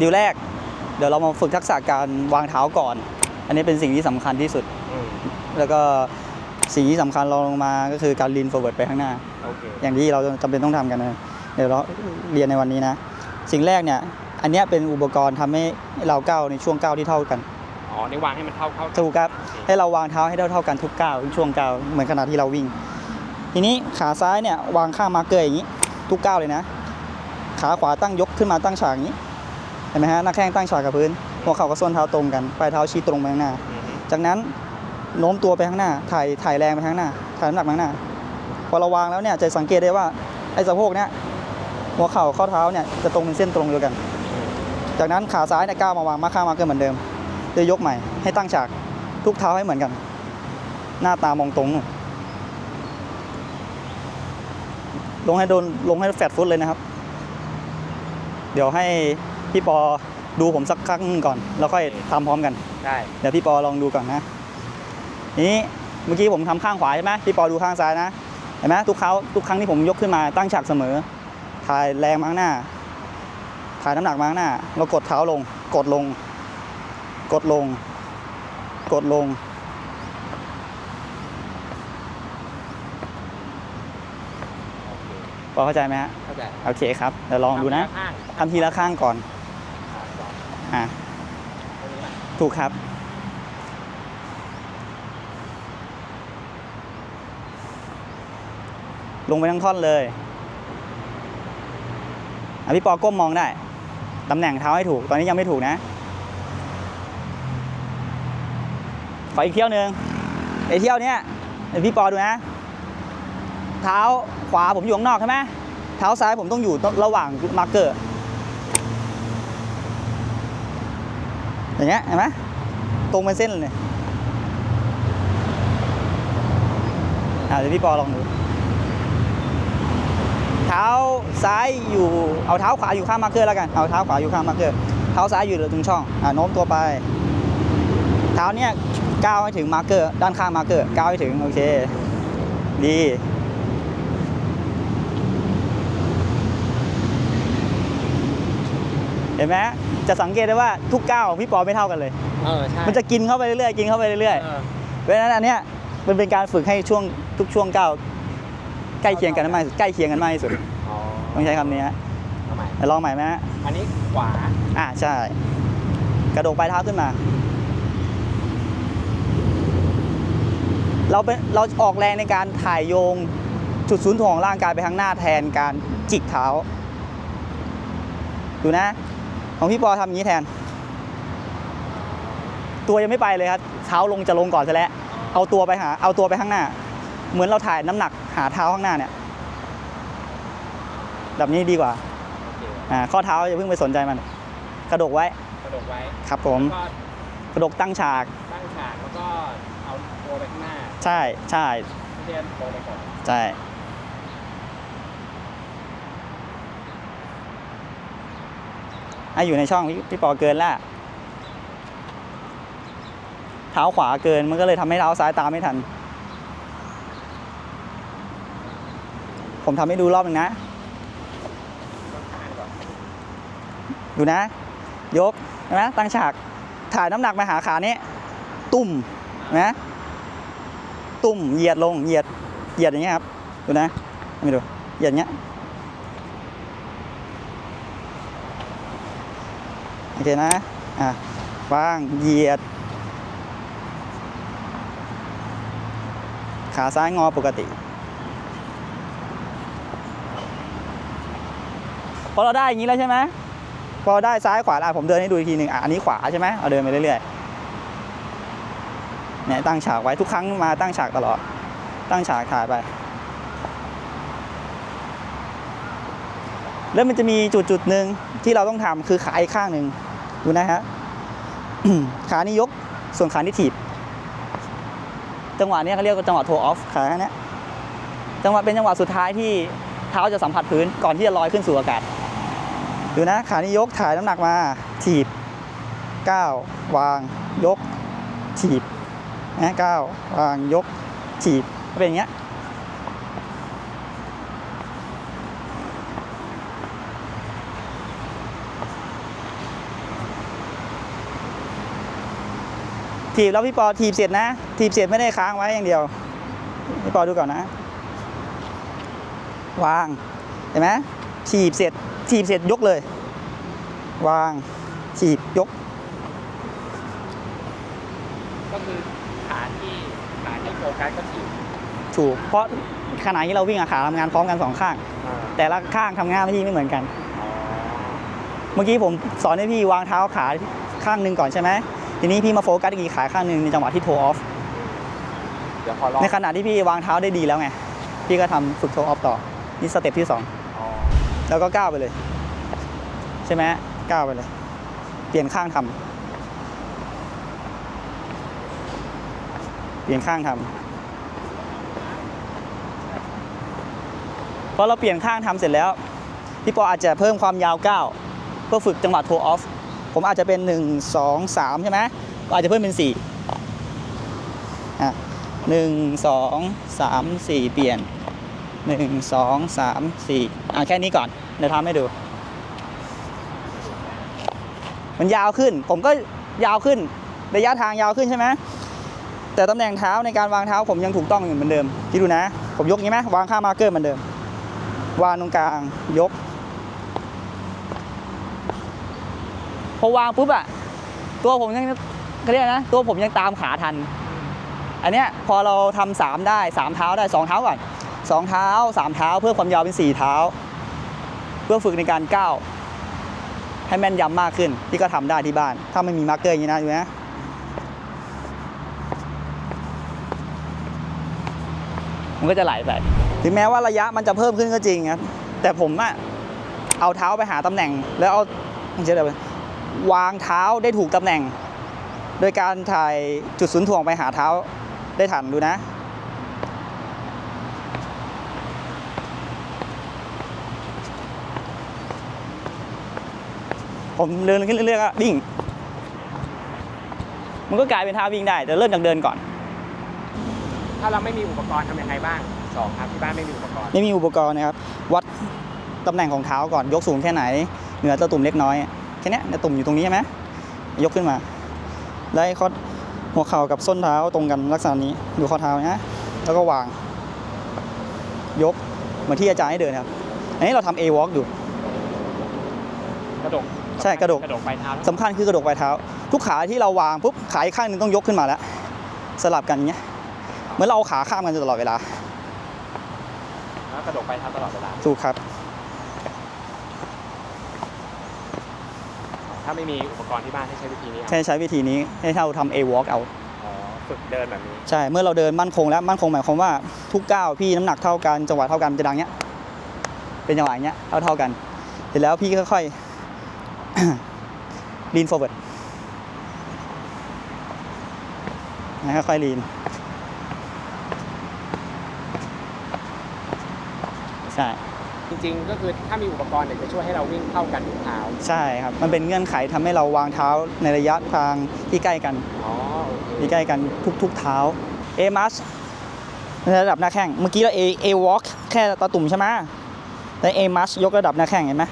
ดิวแรก เดี๋ยวเรามาฝึกทักษะการวางเท้าก่อน อันนี้เป็นสิ่งที่สำคัญที่สุดอืมแล้วก็สิ่งที่สำคัญรองลงมาก็คือการลีน forward ไปข้างหน้าโอเคอย่างที่เราจำเป็นต้องทำกันนะเดี๋ยวเราเรียนในวันนี้นะ สิ่งแรกเนี่ย อันเนี้ยเป็นอุปกรณ์ทำให้เราก้าวในช่วงก้าวที่เท่ากัน อ๋อนี่วางให้มันเท่าเท่าถูกครับ ให้เราวางเท้าให้เท่าเท่ากันทุกก้าวทุกช่วงก้าวเหมือนขณะที่เราวิ่ง ทีนี้ขาซ้ายเนี่ยวางข้างมาร์กเกอร์อย่างนี้ ทุกก้าวเลยนะ ขาขวาตั้งยกขึ้นมาตั้งฉากอย่างนี้เห็นไหมฮะหน้าแข้งตั้งฉากกับพื้น หัวเข่ากับส้นเท้าตรงกัน ปลายเท้าชี้ตรงไปข้างหน้าอืมจากนั้นโน้มตัวไปข้างหน้า ถ่ายถ่ายแรงไปข้างหน้า ถ่ายน้ำหนักไปข้างหน้า พอเราวางแล้วเนี่ยจะสังเกตได้ว่าไอ้สะโพกเนี่ยหัวเข่าข้อเท้าเนี่ยจะตรงเป็นเส้นตรงเดียวกัน จากนั้นขาซ้ายเนี่ยก้าวมาวางมาข้างมาเกินเหมือนเดิมเดี๋ยวยกใหม่ให้ตั้งฉากทุกเท้าให้เหมือนกัน หน้าตามองตรงนู่นลงให้โดนลงให้แฟดฟุตเลยนะครับ เดี๋ยวให้ พี่ปอดูผมสักครั้งหนึ่งก่อน แล้วค่อยทำพร้อมกันได้เดี๋ยวพี่ปอลองดูก่อนนะ นี้เมื่อกี้ผมทำข้างขวาใช่ไหมพี่ปอดูข้างซ้ายนะ เห็นไหมทุกเขาทุกครั้งที่ผมยกขึ้นมาตั้งฉากเสมอ ถ่ายแรงมาข้างหน้า ถ่ายน้ำหนักมาข้างหน้า เรากดเท้าลง กดลง กดลง กดลงโอเคปอเข้าใจไหมฮะ เข้าใจโอเคครับ เดี๋ยวลองดูนะข้างทำทีละข้างก่อน อะถูกครับ ลงไปทั้งท่อนเลยอะพี่ปอก้มมองได้ ตำแหน่งเท้าให้ถูก ตอนนี้ยังไม่ถูกนะ ขออีกเที่ยวหนึ่งไอเที่ยวเนี้ยพี่ปอดูนะ เท้าขวาผมอยู่ข้างนอกใช่ไหม เท้าซ้ายผมต้องอยู่ระหว่างมาร์กเกอร์ อย่างเงี้ยเห็นไหมตรงเป็นเส้นเลยอะเดี๋ยวพี่ปอลองดู เท้าซ้ายอยู่เอาเท้าขวาอยู่ข้างมาร์เกอร์แล้วกัน เอาเท้าขวาอยู่ข้างมาร์เกอร์ เท้าซ้ายอยู่ตรงช่องอะโน้มตัวไป เท้าเนี้ยก้าวให้ถึงมาร์เกอร์ ด้านข้างมาร์เกอร์ก้าวให้ถึงโอเค ดี เห็นไหมจะสังเกตได้ว่าทุกก้าวของพี่ปอไม่เท่ากันเลย เออใช่มันจะกินเข้าไปเรื่อยๆกินเข้าไปเรื่อยเออๆเพราะฉะนั้นอันเนี้ยมันเป็นการฝึกให้ช่วงทุกช่วงก้าวใกล้เคียงกันมากที่สุดใกล้เคียงกันมากที่สุดอ๋อต้องใช้คำนี้ฮะทำไมลองใหม่ไหมฮะอันนี้ขวาอ่าใช่ กระโดดปลายเท้าขึ้นมา เราเป็นเราออกแรงในการถ่ายโยงจุดศูนย์ถ่วงของร่างกายไปข้างหน้าแทนการจิกเท้า ดูนะ ของพี่ปอทำอย่างนี้แทน ตัวยังไม่ไปเลยครับเท้าลงจะลงก่อนซะแล้วเอาตัวไปหา เอาตัวไปข้างหน้า เหมือนเราถ่ายน้ำหนักหาเท้าข้างหน้าเนี่ย แบบนี้ดีกว่าโอเคอ่าข้อเท้าอย่าเพิ่งไปสนใจมัน กระดกไว้ กระดกไว้ ครับผมแล้วก็กระดกตั้งฉาก ตั้งฉากแล้วก็เอาตัวไปข้างหน้า ใช่ใช่ไม่ใช่โตไปก่อน ใช่ อะอยู่ในช่องพี่พี่ปอเกินแล้วเท้าขวาเกินมันก็เลยทำให้เท้าซ้ายตามไม่ทัน ผมทำให้ดูรอบหนึ่งนะ ดูนะ ยกนไหมตั้งฉากถ่ายน้ำหนักมาหาขานี้ ตุ่มนไหมตุ่มเหยียดลงเหยียดเหยียดอย่างเงี้ยครับ ดูนะไม่ดูเหยียดอย่างเงี้ย โอเคนะ อะวางเหยียด ขาซ้ายงอปกติ พอเราได้อย่างนี้แล้วใช่ไหมพอได้ซ้ายขวาแล้ผมเดินให้ดูอีกทีหนึ่งอะอันนี้ขวาใช่ไหมเอาเดินไปเรื่อยๆเนี่ยตั้งฉากไว้ทุกครั้งมาตั้งฉากตลอด ตั้งฉากถ่ายไป แล้วมันจะมีจุดจุดหนึ่งที่เราต้องทำคือขาอีกข้างหนึ่ง ดูนะฮะขานี้ยกส่วนขานี้ถีบ จังหวะนี้เขาเรียกว่าจังหวะโทออฟขาเนี้ยจังหวะเป็นจังหวะสุดท้ายที่เท้าจะสัมผัสพื้นก่อนที่จะลอยขึ้นสู่อากาศดูนะขานี้ยกถ่ายน้ำหนักมา ถีบก้าววาง ยก ถีบนะก้าววางยก ถีบเป็นอย่างเงี้ย ถีบแล้วพี่ปอถีบเสร็จนะ ถีบเสร็จไม่ได้ค้างไว้อย่างเดียว พี่ปอดูก่อนนะ วาง เห็นไหมถีบเสร็จ ถีบเสร็จยกเลย วาง ถีบยก ก็คือขาที่ขาที่โฟกัสก็ถีบถูก เพราะขณะที่เราวิ่งอะขาทำงานพร้อมกันสองข้างอ่าแต่ละข้างทำงานที่ไม่เหมือนกันอ๋อเมื่อกี้ผมสอนให้พี่วางเท้าขาข้างหนึ่งก่อนใช่ไหม ทีนี้พี่มาโฟกัสอีกขาข้างหนึ่งในจังหวะที่โทออฟเดี๋ยวขอลองในขณะที่พี่วางเท้าได้ดีแล้วไง พี่ก็ทำฝึกโทออฟต่อ นี่สเต็ปที่สองอ๋อแล้วก็ก้าวไปเลย ใช่ไหมก้าวไปเลย เปลี่ยนข้างทำเปลี่ยนข้างทำพอเราเปลี่ยนข้างทำเสร็จแล้ว พี่ปออาจจะเพิ่มความยาวก้าวเพื่อฝึกจังหวะโทออฟ ผมอาจจะเป็น 1 2 3 ใช่ไหมก็อาจจะเพิ่มเป็น 4อะหนึ่งสองสามสี่เปลี่ยนหนึ่งสองสามสี่อะแค่นี้ก่อน เดี๋ยวทำให้ดู มันยาวขึ้น ผมก็ยาวขึ้น ระยะทางยาวขึ้นใช่ไหมแต่ตำแหน่งเท้าในการวางเท้าผมยังถูกต้องอยู่เหมือนเดิมที่ดูนะ ผมยกนี้ไหมวางข้างมาร์เกอร์เหมือนเดิม วางตรงกลางยก อวางปุ๊บอะตัวผมยังเขาเรียกนะ ตัวผมยังตามขาทัน อันเนี้ยพอเราทำสามได้สามเท้าได้สองเท้าก่อนสองเท้าสามเท้าเพื่อความยาวเป็นสี่เท้า เพื่อฝึกในการก้าวให้แม่นยำมากขึ้นพี่ก็ทำได้ที่บ้าน ถ้าไม่มีมาร์กเกอร์อย่างนี้นะอยู่นะมันก็จะไหลไปถึงแม้ว่าระยะมันจะเพิ่มขึ้นก็จริงครับแต่ผมอะเอาเท้าไปหาตำแหน่ง แล้วเอามันจะอะไรวะ วางเท้าได้ถูกตำแหน่ง โดยการถ่ายจุดศูนย์ถ่วงไปหาเท้าได้ทันดูนะผมเดินขึ้นเรื่อยๆก็วิ่ง มันก็กลายเป็นท่าวิ่งได้ แต่เริ่มจากเดินก่อน ถ้าเราไม่มีอุปกรณ์ทำยังไงบ้างสองครับที่บ้านไม่มีอุปกรณ์ ไม่มีอุปกรณ์นะครับ วัดตำแหน่งของเท้าก่อน ยกสูงแค่ไหน เหนือตะตุ่มเล็กน้อยแค่เนี้ยเนี่ยตุ่มอยู่ตรงนี้ใช่ไหมยกขึ้นมาแล้วให้ข้อหัวเข่ากับส้นเท้าตรงกันลักษณะนี้ดูข้อเท้านะแล้วก็วาง ยกเหมือนที่อาจารย์ให้เดินครับ อันนี้เราทำ A walk อยู่ กระดกใช่กระดก กระดกปลายเท้าสำคัญคือกระดกปลายเท้า ทุกขาที่เราวางปุ๊บขาอีกข้างหนึ่งต้องยกขึ้นมาแล้ว สลับกันอย่างเงี้ยเหมือนเราเอาขาข้ามกันตลอดเวลา แล้วกระดกปลายเท้าตลอดเวลา ถูกครับ ถ้าไม่มีอุปกรณ์ที่บ้านให้ใช้วิธีนี้เอาใช้ใช้วิธีนี้ให้เราทำ A walk เอา อ๋อฝึกเดินแบบนี้ ใช่ เมื่อเราเดินมั่นคงแล้วมั่นคงหมายความว่าทุกก้าวพี่น้ำหนักเท่ากันจังหวะเท่ากันมันจะดังเนี้ย เป็นจังหวะอย่างเงี้ยเท่าเท่ากัน เสร็จแล้วพี่ค่อยๆ lean forward นะค่อยๆ lean ใช่จ ริง ๆ ก็คือถ้ามีอุปกรณ์เนี่ยจะช่วยให้เราวิ่งเท่ากันทุกเท้าใช่ครับ มันเป็นเงื่อนไขทำให้เราวางเท้าในระยะทางที่ใกล้กัน อ๋อโอเคที่ใกล้กันทุกๆเท้า A m a s ในระดับหน้าแข้ง เมื่อกี้เรา A A walk แค่ตาตุ่มใช่ไหมแต่ A m a s ยกระดับหน้าแข้งเห็นไหม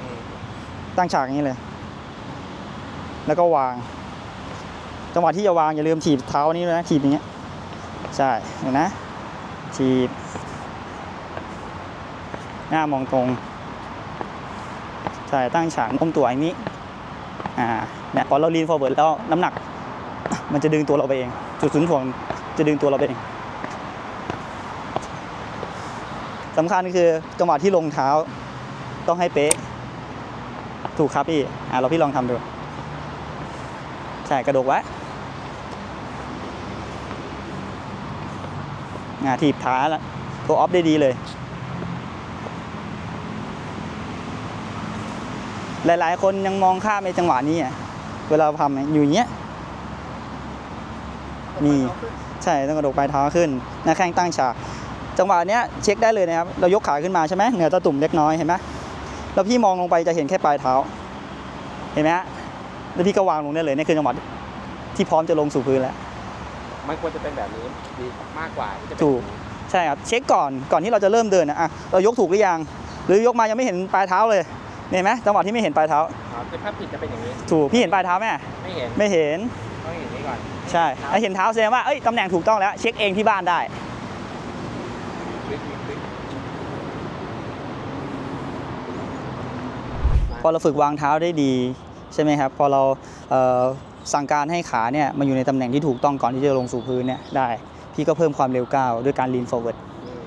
อืมตั้งฉากอย่างนี้เลย แล้วก็วาง จังหวะที่จะวางอย่าลืมถีบเท้านี้ด้วยนะถีบอย่างเงี้ย ใช่เห็นนะ ถีบ หน้ามองตรงใช่ตั้งฉากโน้มตัวอย่างนี้อ่าเนี่ยพอเราลีนฟอร์เวิร์ดแล้วน้ำหนัก มันจะดึงตัวเราไปเอง จุดศูนย์ถ่วงจะดึงตัวเราไปเองสำคัญคือจังหวะที่ลงเท้าต้องให้เป๊ะ ถูกครับพี่อ่าเราพี่ลองทำดูใช่กระดกไว้อ่าถีบเท้าแล้วตัวออฟได้ดีเลย หลาย ๆ คนยังมองข้ามในจังหวะนี้อะเวลาทำอะอยู่อย่างเงี้ยนี่ใช่ต้องกระดกปลายเท้าขึ้นหน้าแข้งตั้งฉากจังหวะเนี้ยเช็คได้เลยนะครับ เรายกขาขึ้นมาใช่ไหมเหนือตะตุ่มเล็กน้อยเห็นไหมแล้วพี่มองลงไปจะเห็นแค่ปลายเท้า เห็นไหมฮะแล้วพี่ก็วางลงได้เลยนี่คือจังหวะที่พร้อมจะลงสู่พื้นแล้วมันควรจะเป็นแบบนี้ดีมากกว่าที่จะเป็นถูกใช่ครับเช็คก่อนก่อนที่เราจะเริ่มเดินนะอะเรายกถูกหรือยัง หรือยกมายังไม่เห็นปลายเท้าเลย เห็นไหมจังหวะที่ไม่เห็นปลายเท้าอ๋อคือถ้าผิดจะเป็นอย่างนี้ ถูกพี่เห็นปลายเท้าไหมไม่เห็นไม่เห็นอต้องอย่างนี้ก่อน ใช่ถ้าเห็นเท้าแสดงว่าเอ้ยตำแหน่งถูกต้องแล้ว เช็คเองที่บ้านได้คลิกคลิกคลิกพอเราฝึกวางเท้าได้ดีใช่ไหมครับพอเราเอ่อสั่งการให้ขาเนี่ยมาอยู่ในตำแหน่งที่ถูกต้องก่อนที่จะลงสู่พื้นเนี่ยได้ พี่ก็เพิ่มความเร็วก้าวด้วยการ lean forward อืม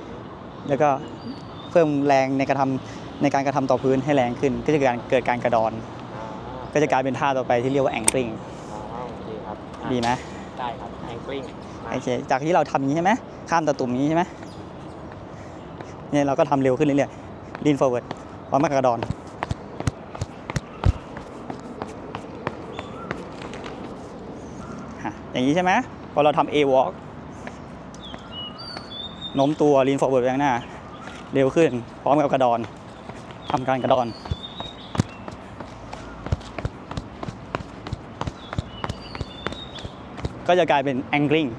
แล้วก็เพิ่มแรงในกระทำ ในการกระทำต่อพื้นให้แรงขึ้น ก็จะเกิดการเกิดการกระดอนอ๋อก็จะกลายเป็นท่าต่อไปที่เรียกว่า angling อ๋อโอเคครับอะดีไหมได้ครับแองกลิ้งโอเคจากที่เราทำอย่างนี้ใช่ไหมข้ามตะตุ่มนี้ใช่ไหมเนี่ยเราก็ทำเร็วขึ้นเรื่อยๆ lean forward พร้อมกับกระดอนฮะอย่างนี้ใช่ไหมพอเราทำ A walk โน้มตัว lean forward ไปข้างหน้า เร็วขึ้น พร้อมกับกระดอน ทำการกระดอน ก็จะกลายเป็น angling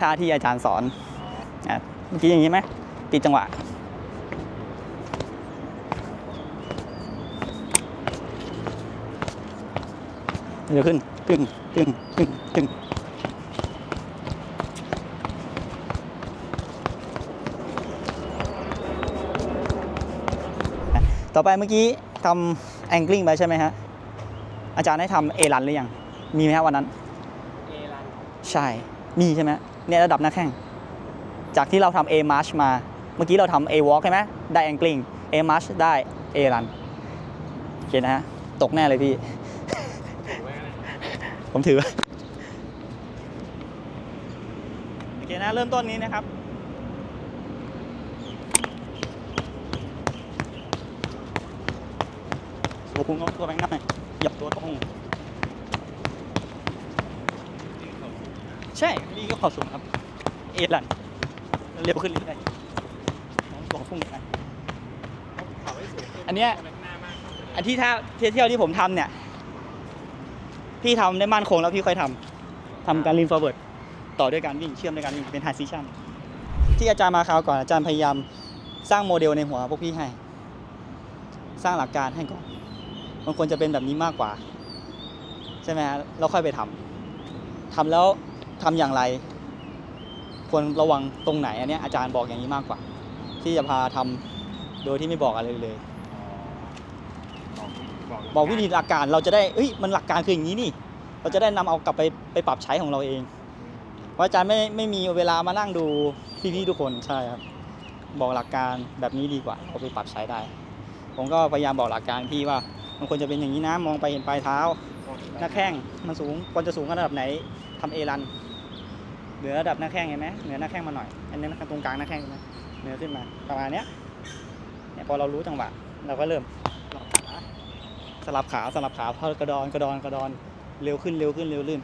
ท่าที่อาจารย์สอนเมื่อกี้อย่างนี้ไหมติดจังหวะเร็วขึ้นตึงตึงตึงตึง ต่อไปเมื่อกี้ทำ angling ไปใช่ไหมฮะ อาจารย์ให้ทำ A รันหรือยัง มีไหมฮะวันนั้น เอรัน ใช่ มีใช่ไหมเนี่ยระดับนักแข่ง จากที่เราทำ A march มา เมื่อกี้เราทำ A walk ใช่ไหมได้ angling A march ได้ A run โอเคนะฮะ ตกแน่เลยพี่ถูกไหมนะผมถือโอเคนะ เริ่มต้นนี้นะครับ ตัวพุงเอาตัวแบงค์หน้าหยับตัวตรงใช่นี่ก็ข่าสูงครับ เอลันเร็วขึ้นเรื่อยๆน้องตัวพุ่งไปเขาให้สูงขึ้นอันเนี้ยอันที่ถ้าเที่ยวที่ผมทำเนี่ยพี่ทำได้มั่นคงแล้วพี่ค่อยทำทำการลีนฟอร์เวิร์ดต่อด้วยการวิ่งเชื่อมด้วยการวิ่งเป็น h ฮซิชั่นที่อาจารย์มาคราวก่อนอาจารย์พยายามสร้างโมเดลในหัวพวกพี่ให้ สร้างหลักการให้ก่อน มันควรจะเป็นแบบนี้มากกว่า ใช่ไหมฮะแล้วค่อยไปทำทำแล้วทำอย่างไร ควรระวังตรงไหนอันเนี้ยอาจารย์บอกอย่างนี้มากกว่า ที่จะพาทำโดยที่ไม่บอกอะไรเลยบอกบอกวิธีหลักการเราจะได้เอ้ยมันหลักการคืออย่างนี้นี่ เราจะได้นำเอากลับไปไปปรับใช้ของเราเองเพราะอาจารย์ไม่ไม่มีเวลามานั่งดูพี่ๆทุกคนใช่ครับ บอกหลักการแบบนี้ดีกว่าเอาไปปรับใช้ได้ ผมก็พยายามบอกหลักการพี่ว่า มันควรจะเป็นอย่างนี้นะมองไปเห็นปลายเท้าหน้าแข้งมันสูงควรจะสูงกันระดับไหนทำเอรันเหนือระดับหน้าแข้งเห็นไหมเหนือหน้าแข้งมาหน่อยอันนี้นะตรงกลางหน้าแข้งใช่ไหมเหนือขึ้นมาประมาณเนี้ยเนี่ยพอเรารู้จังหวะเราก็เริ่มสลับขาสลับขาพอกระดอนกระดอนกระดอนเร็วขึ้นเร็วขึ้นเร็วขึ้น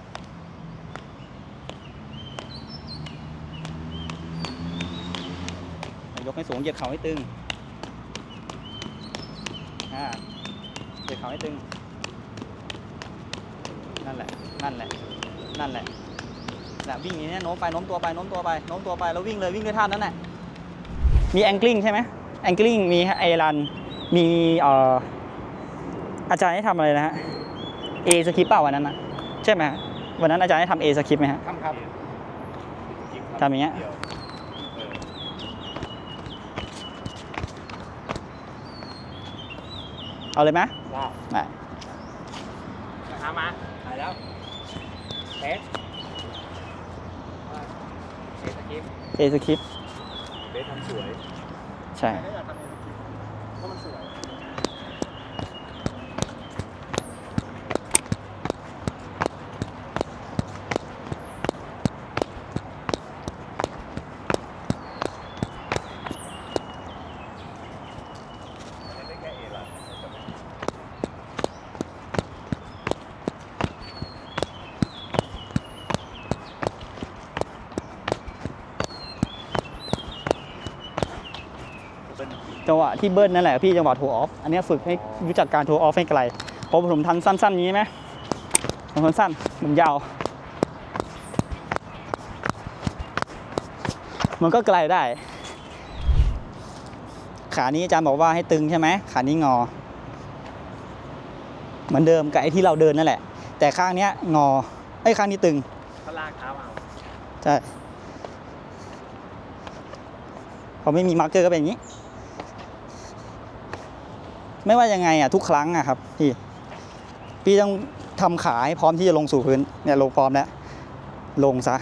ยกให้สูงเหยียดเข่าให้ตึงอ่า เหยียดเข่าให้ตึง นั่นแหละ นั่นแหละ นั่นแหละนะวิ่งอย่างนี้โน้มไปโน้มตัวไปโน้มตัวไปโน้มตัวไปแล้ววิ่งเลยวิ่งด้วยท่านั้นแหละ มีแองกิ้งใช่ไหมแองกิ้งมีไอรัน มีเอ่ออาจารย์ให้ทำอะไรนะฮะเอสคริปต์เปล่าวันนั้นนะใช่ไหมฮะวันนั้นอาจารย์ให้ทำเอสคริปต์ไหมฮะทำครับทำอย่างเงี้ยเอาเลยไหม ได้ได้มามาถ่ายแล้วเทสเทสสกิปเอสคริปต์เบสทำสวย ใช่ ไม่อยากทำเองเพราะมันสวย จังหวะที่เบิ้ลนั่นแหละพี่จังหวะโทออฟอันเนี้ยฝึกให้รู้จักการโทออฟให้ไกลเพราะผมทำสั้นๆอย่างนี้ไหมผมทำสั้นผมยาว มันก็ไกลได้ ขานี้อาจารย์บอกว่าให้ตึงใช่ไหมขานี้งอ เหมือนเดิมกับไอ้ที่เราเดินนั่นแหละ แต่ข้างเนี้ยงอไอ้ยข้างนี้ตึงก็ลากเท้าเอาใช่พอไม่มีมาร์กเกอร์ก็เป็นอย่างนี้ ไม่ว่ายังไงอะทุกครั้งอะครับพี่พี่ต้องทำขาให้พร้อมที่จะลงสู่พื้นเนี่ยลงพร้อมแล้วลงซะ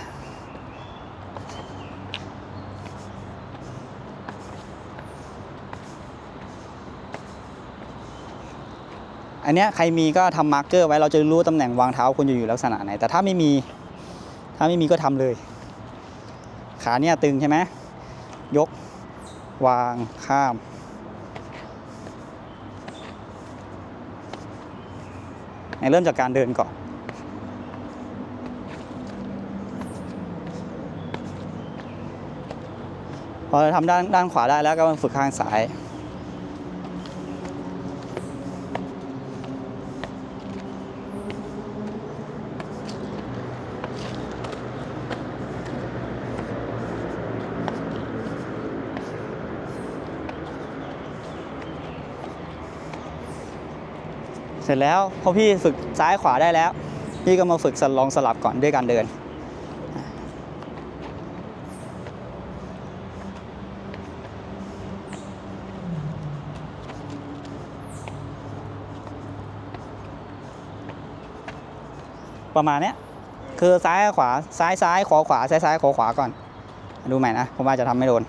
อันเนี้ยใครมีก็ทำมาร์กเกอร์ไว้เราจะรู้ตำแหน่งวางเท้าคุณจะอยู่ลักษณะไหน แต่ถ้าไม่มีถ้าไม่มีก็ทำเลย ขาเนี่ยตึงใช่ไหมยก วางข้าม ให้ เริ่มจากการเดินก่อน พอทำด้านด้านขวาได้แล้วก็มาฝึกข้างซ้าย เสร็จแล้วพอพี่ฝึกซ้ายขวาได้แล้ว พี่ก็มาฝึกสลองสลับก่อนด้วยการเดิน ประมาณนี้คือซ้ายขวาซ้ายซ้ายขวาขวาซ้ายซ้ายขวาขวาก่อน ดูใหม่นะผมอาจจะทำไม่โดน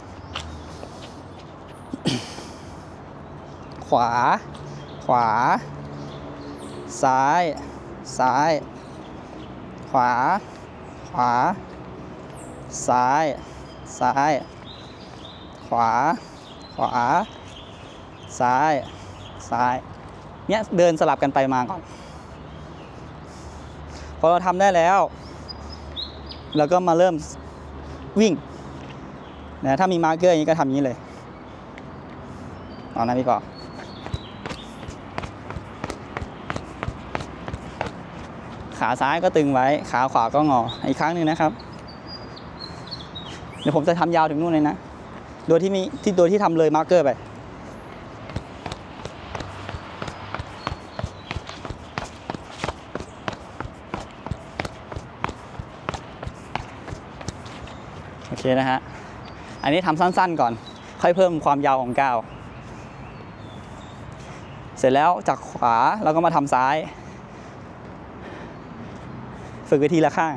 ขวา ขวา ซ้าย ซ้าย ขวา ขวา ซ้าย ซ้าย ขวา ขวา ซ้าย ซ้าย เนี่ยเดินสลับกันไปมาก่อน พอเราทำได้แล้ว เราก็มาเริ่มวิ่งนะถ้ามีมาร์กเกอร์อย่างนี้ก็ทำอย่างนี้เลย เอานะพี่ปอ ขาซ้ายก็ตึงไว้ ขาขวาก็งอ อีกครั้งหนึ่งนะครับ เดี๋ยวผมจะทำยาวถึงนู่นเลยนะ โดยที่มีที่โดยที่ทำเลยมาร์กเกอร์ไป โอเคนะฮะ อันนี้ทำสั้นๆก่อน ค่อยเพิ่มความยาวของก้าว เสร็จแล้วจากขวาเราก็มาทำซ้าย ฝึกวิธีละข้าง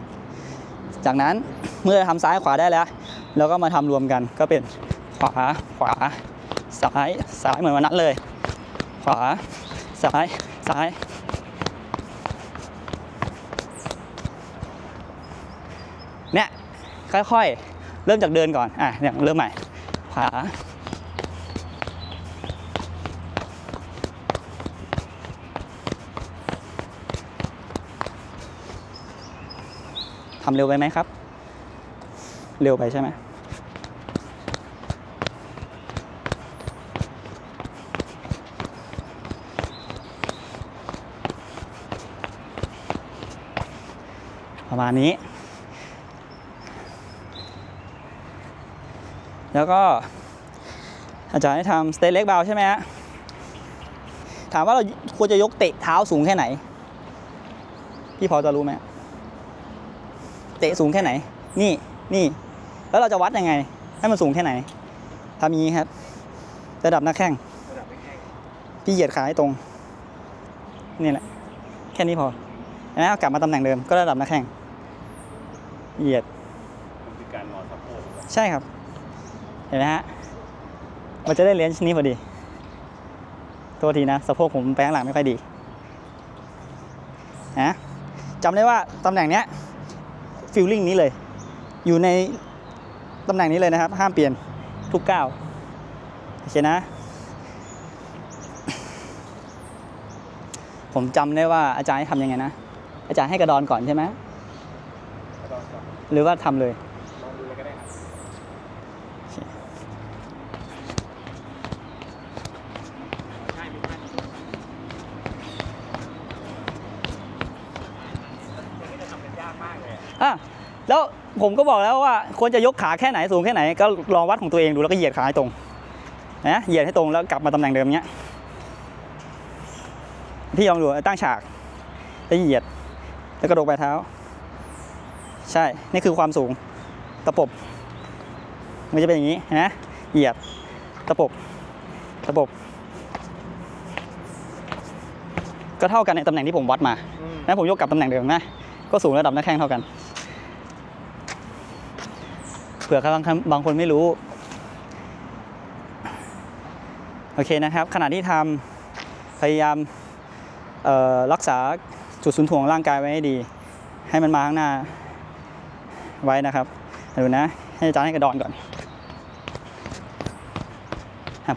จากนั้นเมื่อทำซ้ายขวาได้แล้ว เราก็มาทำรวมกันก็เป็นขวาขวาซ้ายซ้ายเหมือนวันนั้นเลย ขวาซ้ายซ้ายเนี่ยค่อยๆ เริ่มจากเดินก่อนอะเนี่ยเริ่มใหม่ขวา ทำเร็วไปไหมครับ เร็วไปใช่ไหมประมาณนี้ แล้วก็อาจารย์ให้ทำสเตทเล็กเบาใช่ไหมฮะ ถามว่าเราควรจะยกเตะเท้าสูงแค่ไหน พี่พอจะรู้ไหม เตะสูงแค่ไหน นี่นี่ แล้วเราจะวัดยังไง ให้มันสูงแค่ไหนทำอย่างนี้ครับ ระดับหน้าแข้งระดับไม่แข็งพี่เหยียดขาให้ตรง นี่แหละ แค่นี้พอเห็นไหมเอากลับมาตำแหน่งเดิมก็ระดับหน้าแข้งเหยียดมันคือการงอสะโพกใช่ครับ เห็นไหมฮะ มันจะได้เลนส์นี้พอดีโทษทีนะสะโพกผมไปข้างหลังไม่ค่อยดีนะจำได้ว่าตำแหน่งเนี้ย ฟิลลิ่งนี้เลย อยู่ในตำแหน่งนี้เลยนะครับ ห้ามเปลี่ยนทุกก้าวโอเคนะ ผมจำได้ว่าอาจารย์ให้ทำยังไงนะ อาจารย์ให้กระดอนก่อนใช่ไหมกระดอนก่อนหรือว่าทำเลย ลองดูเลยก็ได้ครับใช่มีท่านี้ด้วยอย่างนี้จะทำเป็นยากมากเลยอะ อะแล้ว ผมก็บอกแล้วว่าควรจะยกขาแค่ไหนสูงแค่ไหนก็ลองวัดของตัวเองดูแล้วก็เหยียดขาให้ตรงนะเหยียดให้ตรงแล้วกลับมาตำแหน่งเดิมเนี้ยพี่ลองดูตั้งฉากแล้วเหยียด แล้วกระโดดปลายเท้า ใช่นี่คือความสูงตะปบ มันจะเป็นอย่างนี้เห็นะเหยียบตะปบตะปบก็เท่ากันในตำแหน่งที่ผมวัดมาอืมนะผมยกกลับตำแหน่งเดิมนะก็สูงระดับหน้าแข้งเท่ากัน เผื่อครบางบางคนไม่รู้ โอเคนะครับ ขณะที่ทำพยายามรักษาจุดศูนย์ถ่วงร่างกายไว้ให้ดี ให้มันมาข้างหน้าไว้นะครับดูนะ ให้อาจารย์ให้กระดอนก่อน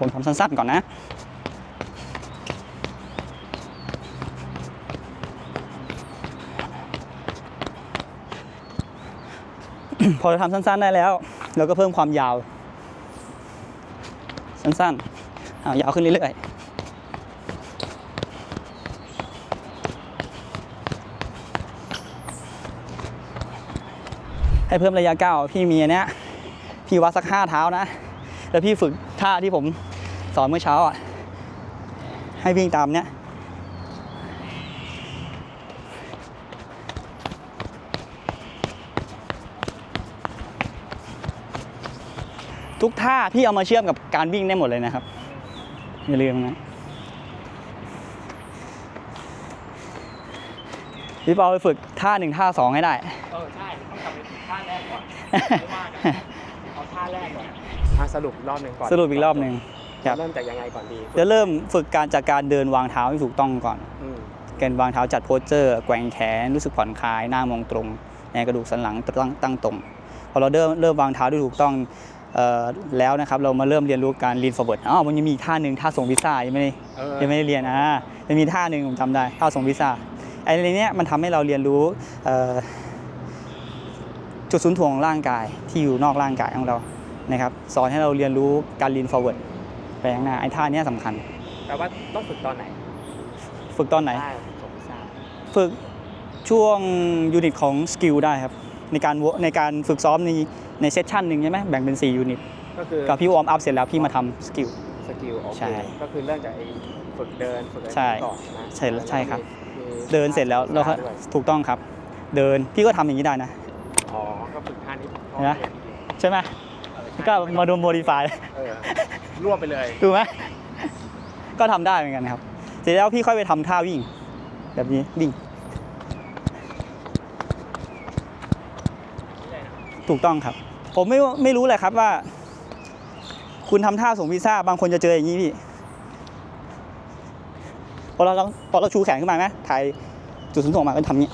ผมทำสั้นๆก่อนนะ พอเราทำสั้น ๆได้แล้ว เราก็เพิ่มความยาว สั้นๆอ้าวยาวขึ้นเรื่อยๆให้เพิ่มระยะก้าวพี่มีอันเนี้ยพี่วัดสักห้าเท้านะ แล้วพี่ฝึกท่าที่ผมสอนเมื่อเช้าอะให้วิ่งตามเนี้ย ทุกท่าพี่เอามาเชื่อมกับการวิ่งได้หมดเลยนะครับ อย่าลืมนะพี่เปาไปฝึกท่าหนึ่งท่าสองให้ได้ เออ ใช่ ต้องกลับไปฝึกท่าแรกก่อนไม่ว่ากันเอาท่าแรกก่อนอะสรุปอีกรอบหนึ่งก่อนสรุปอีกรอบหนึ่งครับ เริ่มจากยังไงก่อนดีจะเริ่มฝึกการจากการเดินวางเท้าที่ถูกต้องก่อน อืมการวางเท้าจัดโพสเจอร์ แกว่งแขนรู้สึกผ่อนคลายหน้ามองตรงแนวกระดูกสันหลังตั้งตั้งตรงพอเราเริ่มเริ่มวางเท้าที่ถูกต้องเอ่อ แล้วนะครับเรามาเริ่มเรียนรู้การ lean forward อ๋อมันยังมีอีกท่าหนึ่งท่าส่งพิซซ่ายังไม่ได้เออยังไม่ได้เรียนอ่ามันมีท่าหนึ่งผมจำได้ท่าส่งพิซซ่าไอ้ในเนี้ยมันทำให้เราเรียนรู้เอ่อจุดศูนย์ถ่วงของร่างกายที่อยู่นอกร่างกายของเรานะครับสอนให้เราเรียนรู้การ lean forward ไปข้างหน้าไอ้ท่าเนี้ยสำคัญแต่ว่าต้องฝึกตอนไหน ฝึกตอนไหนได้ผมไม่ทราบฝึกช่วงยูนิตของสกิลได้ครับในการวในการฝึกซ้อมใน ในเซสชันหนึ่งใช่ไหมแบ่งเป็น 4 ยูนิตก็คือกับพี่วอร์มอัพเสร็จแล้วพี่มาทำสกิล สกิลโอเคใช่ ก็คือเริ่มจากไอ้ฝึกเดินฝึกอะไรใช่ก่อนนะใช่ใช่ครับมีมีเดินเสร็จแล้วเราก็ท่าด้วยถูกต้องครับ เดินพี่ก็ทำอย่างนี้ได้นะ อ๋อก็ฝึกท่านี้เห็นไหมใช่ไหมก็มาดูโมดิฟาย เออรวบไปเลย ถูกไหม ก็ทำได้เหมือนกันนะครับ เสร็จแล้วพี่ค่อยไปทำท่าวิ่ง แบบนี้วิ่ง ถูกต้องครับ ผมไม่ไม่รู้เลยครับว่า คุณทำท่าส่งพิซซ่าบางคนจะเจออย่างนี้พี่พอเราพอเราชูแขนขึ้นมาไหมถ่ายจุดศูนย์ถ่วงมาก็ทำอย่างนี้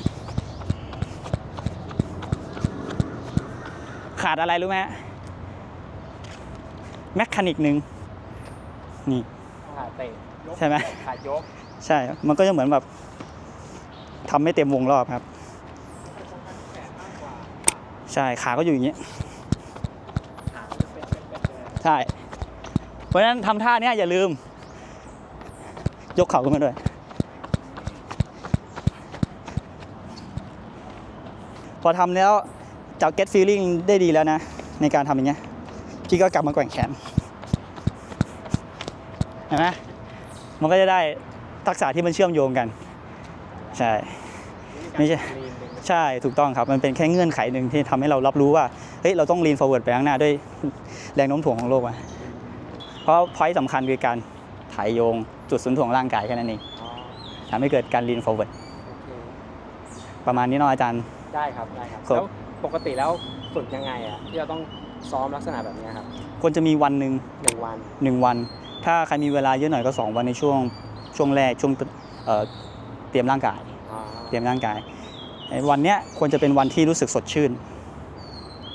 ขาดอะไรรู้ไหมฮะแมคคานิกหนึ่งนี่ขาเตะยกใช่ไหมขายกใช่ มันก็จะเหมือนแบบทำไม่เต็มวงรอบครับ ใช่ ขาก็อยู่อย่างนี้ขาจะเป็นเป็นเป็นเลย ใช่ เพราะฉะนั้นทำท่าเนี้ยอย่าลืม ยกเข่าขึ้นมาด้วย พอทำแล้วจาก get feeling ได้ดีแล้วนะ ในการทำอย่างเงี้ย พี่ก็กลับมาแกว่งแขน เห็นไหมมันก็จะได้ทักษะที่มันเชื่อมโยงกัน ใช่ไม่ใช่ใช่ถูกต้องครับ มันเป็นแค่เงื่อนไขหนึ่งที่ทำให้เรารับรู้ว่า เฮ้ย เราต้อง lean forward ไปข้างหน้าด้วย แรงโน้มถ่วงของโลกอะเพราะพอยต์สำคัญคือการถ่ายโยงจุดศูนย์ถ่วงร่างกายแค่นั้นเองอ๋อทำให้เกิดการ lean forward โอเคประมาณนี้เนาะอาจารย์ ได้ครับได้ครับครับ แล้วปกติแล้วฝึกยังไงอะที่เราต้องซ้อมลักษณะแบบเนี้ยครับควรจะมีวันหนึ่งหนึ่งวันหนึ่งวัน ถ้าใครมีเวลาเยอะหน่อยก็ 2 วันในช่วงช่วงแรกช่วงเอ่อเตรียมร่างกาย อ๋อเตรียมร่างกายไอ้วันเนี้ยควรจะเป็นวันที่รู้สึกสดชื่น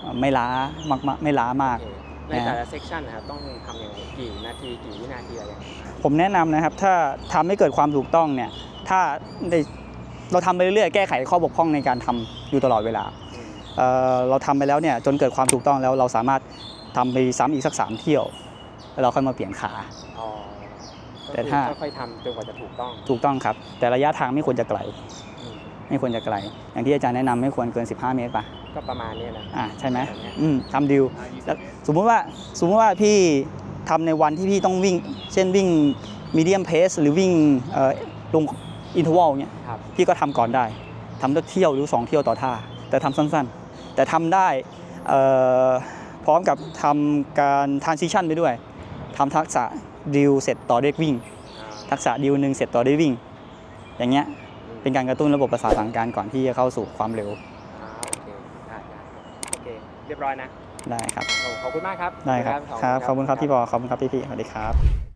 เอ่อไม่ล้ามากๆไม่ล้ามาก โอเค ในแต่ละเซกชันนะครับต้องทำยังไงกี่นาทีกี่วินาทีอะไรอย่างเงี้ยผมแนะนำนะครับถ้าทำให้เกิดความถูกต้องเนี่ยถ้าได้เราทำไปเรื่อยๆแก้ไขข้อบกพร่องในการทำอยู่ตลอดเวลาอืมเอ่อเราทำไปแล้วเนี่ยจนเกิดความถูกต้องแล้วเราสามารถทำไปซ้ำอีกสักสามเที่ยวแล้วเราค่อยมาเปลี่ยนขา อ๋อแต่ก็คือถ้า ค่อยๆทำจนกว่าจะถูกต้อง ถูกต้องครับ แต่ระยะทางไม่ควรจะไกลอืม ไม่ควรจะไกล อย่างที่อาจารย์แนะนำไม่ควรเกิน 15 เมตรป่ะก็ประมาณเนี้ยนะอ่าใช่ไหมแบบเนี้ยอืมทำดิวแล้วสมมุติว่าสมมุติว่าพี่ทำในวันที่พี่ต้องวิ่ง เช่นวิ่งมีเดียมเพสหรือวิ่งเอ่อลงอินทวอลเนี่ยครับพี่ก็ทำก่อนได้ทำสักเที่ยวหรือสองเที่ยวต่อท่า แต่ทำสั้นแต่ทำได้เอ่อพร้อมกับทำการ transition ไปด้วยทำทักษะดิวเสร็จต่อด้วยวิ่ง ทักษะดิวหนึ่งเสร็จต่อด้วยวิ่ง อย่างเงี้ย เป็นการกระตุ้นระบบประสาทสั่งการก่อนที่จะเข้าสู่ความเร็วอ่าโอเคได้ได้โอเค เรียบร้อยนะได้ครับ โอ้ขอบคุณมากครับได้ครับ ครับ ขอบคุณครับพี่บอขอบคุณครับพี่พี่ๆสวัสดีครับ